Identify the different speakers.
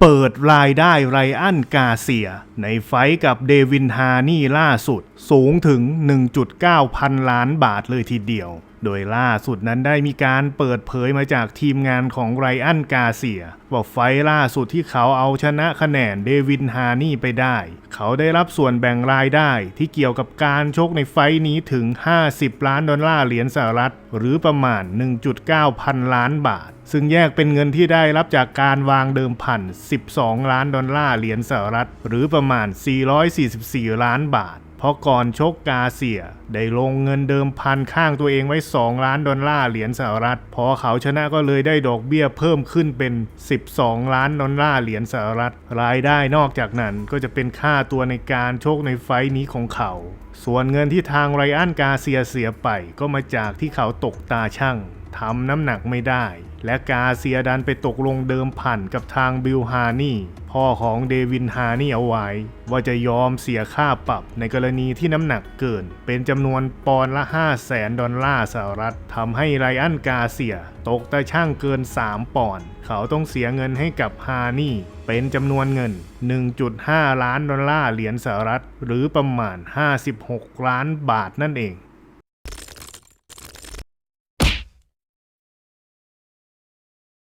Speaker 1: เปิดรายได้ไรอันกาเซีย ในไฟกับเดวินฮานี่ล่าสุด สูงถึง 1.9 พันล้านบาทเลยทีเดียว โดยล่าสุดนั้นได้มีการเปิดเผยมาจากทีมงานของไรอันกาเซียว่าไฟล่าสุดที่เขาเอาชนะคะแนนเดวินฮานี่ไปได้ เขาได้รับส่วนแบ่งรายได้ที่เกี่ยวกับการชกในไฟนี้ถึง 50 ล้านดอลลาร์เหรียญสหรัฐ หรือประมาณ 1.9 พันล้านบาท ซึ่งแยกเป็นเงินที่ได้รับจากการวางเดิมพัน 12 ล้านดอลลาร์เหรียญสหรัฐ หรือประมาณ 444 ล้านบาท เพราะก่อนชกกาเซียได้ลงเงินเดิมพันข้างตัวเองไว้ 2 ล้านดอลลาร์เหรียญสหรัฐ พอเขาชนะก็เลยได้ดอกเบี้ยเพิ่มขึ้นเป็น 12 ล้านดอลลาร์เหรียญสหรัฐ รายได้นอกจากนั้นก็จะเป็นค่าตัวในการชกในไฟท์นี้ของเขา ส่วนเงินที่ทางไรอันกาเซียเสียไปก็มาจากที่เขาตกตาช่าง ทำน้ำหนักไม่ได้ และกาเซียดันไปตกลงเดิมพันกับทางบิลฮานี่พ่อของเดวินฮานี่เอาไว้ ว่าจะยอมเสียค่าปรับในกรณีที่น้ำหนักเกิน เป็นจำนวนปอนด์ละ 5 0 0แสนดอลลาร์สหรัฐทำให้ไรอันกาเซีย ตกตาช่างเกิน 3 ปอนด์เขาต้องเสียเงินให้กับฮานี่เป็นจำนวนเงิน 1.5 ล้านดอลลาร์เหรียญสหรัฐ หรือประมาณ 56 ล้านบาทนั่นเอง